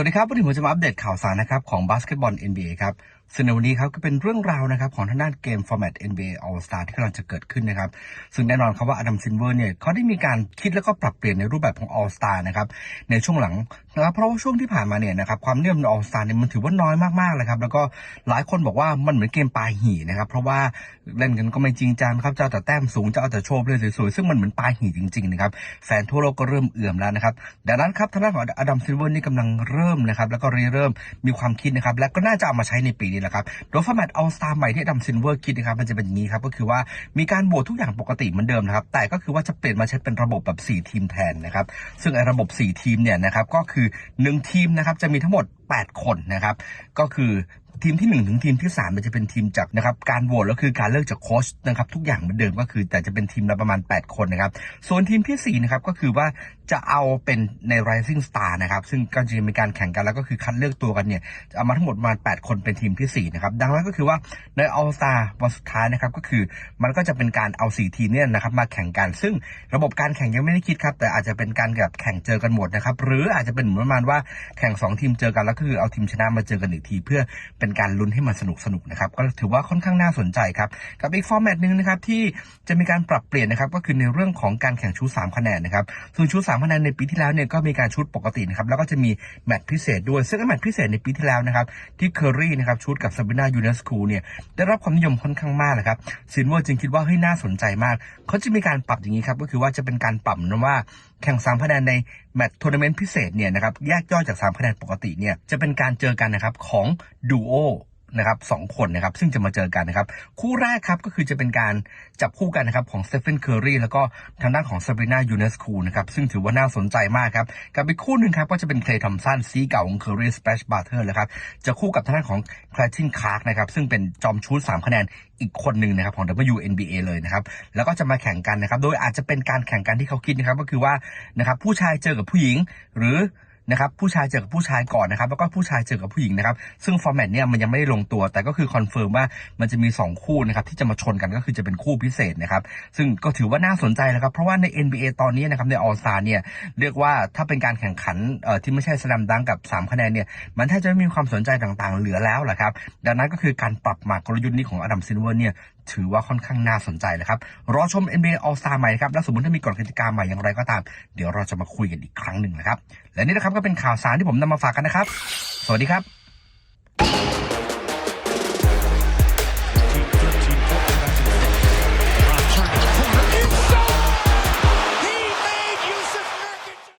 วัสดีครับวันนี้ผมจะมาอัปเดตข่าวสารนะครับของบาสเกตบอล NBA ครับซึ่งในวันนี้ครับก็เป็นเรื่องราวนะครับของทางด้านเกมฟอร์แมต NBA All Star ที่กำลังจะเกิดขึ้นนะครับ ซึ่งแน่นอนครับว่าอดัมซินเวอร์เนี่ยเขาได้มีการคิดแล้วก็ปรับเปลี่ยนในรูปแบบของ All Star นะครับในช่วงหลังนะครับเพราะว่าช่วงที่ผ่านมาเนี่ยนะครับความนิยมใน All Star เนี่ยมันถือว่าน้อยมากๆเลยครับแล้วก็หลายคนบอกว่ามันเหมือนเกมปลายหี่นะครับเพราะว่าเล่นกันก็ไม่จริงจังครับจะเอาแต่แต้มสูงจะเอาแต่โชว์เลยสวยๆซึ่งมันเหมือนปลาหี่จริงๆนะครับแฟนทั่วโลกก็เริ่มเอื่อมแล้วนะครับดังนั้นครับทางด้านของอดัมซินเวอร์นี่กำลังเริ่มนะครับแล้วก็ริเริ่มมีความคิดนะครับและก็น่าจะเอามาใช้ในปีนี้แหละครับโดยฟอร์แมตเอาสตาร์ใหม่ที่ดัมซินเวอร์คิดนะครับมันจะเป็นอย่างนี้ครับก็คือว่ามีการโหวตทุกอย่างปกติเหมือนเดิมนะครับแต่ก็คือว่าจะเปลี่ยนมาใช้เป็นระบบแบบ 4 ทีมแทนนะครับซึ่งไอ้ระบบ 4 ทีมเนี่ยนะครับก็คือ 1 ทีมนะครับจะมีทั้งหมด 8 คนนะครับก็คือ ทีมที่1ถึงทีมที่3มันจะเป็นทีมจากนะครับการโหวตแล้วคือการเลือกจากโค้ชนะครับทุกอย่างเหมือนเดิมก็คือ แต่จะเป็นทีมละประมาณ 8 คนนะครับส่วนทีมทีสี่4นะครับก็คือว่าจะเอาเป็นใน Rising Star นะครับซึ่งก็จะมีการแข่งกันแล้วก็คือคัดเลือกตัวกันเนี่ยจะเอามาทั้งหมดประมาณ 8 คนเป็นทีมทีสี่4นะครับดังนั้นก็คือว่าใน All Star วันสุดท้ายนะครับก็คือมันก็จะเป็นการเอา 4 ทีมเนี่ยนะครับมาแข่งกัน ซึ่งระบบการแข่งยังไม่ได้คิดครับแต่อาจจะเป็นการแบบแข่งเจอกันหมดนะครับหรืออาจจะเป็นเหมือนประมาณว่าแข่ง 2 ทีมเจอกันแล้วก็คือเอาทีมชนะมาเจอกันอีกทีเพื่อเป็นการลุ้นให้มันสนุกสนุกนะครับก็ถือว่าค่อนข้างน่าสนใจครับกับอีกฟอร์แมตหนึ่งนะครับที่จะมีการปรับเปลี่ยนนะครับก็คือในเรื่องของการแข่งชุด3คะแนนนะครับซึ่งชุด3คะแนนในปีที่แล้วเนี่ยก็มีการชุดปกตินะครับแล้วก็จะมีแมตช์พิเศษด้วย ซึ่งแมตช์พิเศษในปีที่แล้วนะครับที่เคอรี่นะครับชุดกับซาบิน่ายูเนสคูเนี่ยได้รับความนิยมค่อนข้างมากนะครับซินเวอร์จึงคิดว่าเฮ้ยน่าสนใจมาก เขาจะมีการปรับอย่างนี้ครับก็คือว่าจะเป็นการปรับนะว่าแข่ง3คะแนนในแมตช์ทัวร์นาเมนต์พิเศษเนี่ยนะครับแยกย่อยจาก 3 คะแนนปกติเนี่ยจะเป็นการเจอกันนะครับของดูโอ นะครับสองคนนะครับ ซึ่งจะมาเจอกันนะครับ คู่แรกครับก็คือจะเป็นการจับคู่กันนะครับของสเตฟ e นเคอรีแล้วก็ทางด้านของซาบรีนายูเนสคูนะครับ ซึ่งถือว่าน่าสนใจมากครับ กับอีกคู่หนึ่งครับก็จะเป็นเคลย์ทอมสันซีเก่าของเคอรีสเปชบาร์เทอร์นะครับ จะคู่กับทางด้านของแคลาตินคาร์กนะครับ ซึ่งเป็นจอมชูด3คะแนนอีกคนหนึ่งนะครับของ WNBA เลยนะครับ แล้วก็จะมาแข่งกันนะครับ โดยอาจจะเป็นการแข่งกันที่เขาคิดนะครับ ก็คือว่านะครับผู้ชายเจอกับผู้หญิงหรือ นะครับผู้ชายเจอกับผู้ชายก่อนนะครับแล้วก็ผู้ชายเจอกับผู้หญิงนะครับซึ่งฟอร์แมตเนี่ยมันยังไม่ได้ลงตัว แต่ก็คือคอนเฟิร์มว่ามันจะมี 2 คู่นะครับที่จะมาชนกันก็คือจะเป็นคู่พิเศษนะครับซึ่งก็ถือว่าน่าสนใจนะครับเพราะว่าใน NBA ตอนนี้นะครับในออสตาเนี่ยเรียกว่าถ้าเป็นการแข่งขันเอ่อที่ไม่ใช่สแลมดังกับ 3 คะแนนเนี่ยมันแทบจะไม่มีความสนใจต่างๆ เหลือแล้วแหละครับดังนั้นก็คือการปรับหมากลยุทธ์นี้ของอดัมซินเวอร์เนี่ยถือว่าค่อนข้างน่าสนใจนะครับ รอชม NBA All Star ใหม่นะครับ แล้วสมมติถ้ามีกฎกติกาใหม่อย่างไรก็ตาม เดี๋ยวเราจะมาคุยกันอีกครั้งหนึ่งนะครับ และนี่นะครับก็เป็นข่าวสารที่ผมนำมาฝากกันนะครับ สวัสดีครับ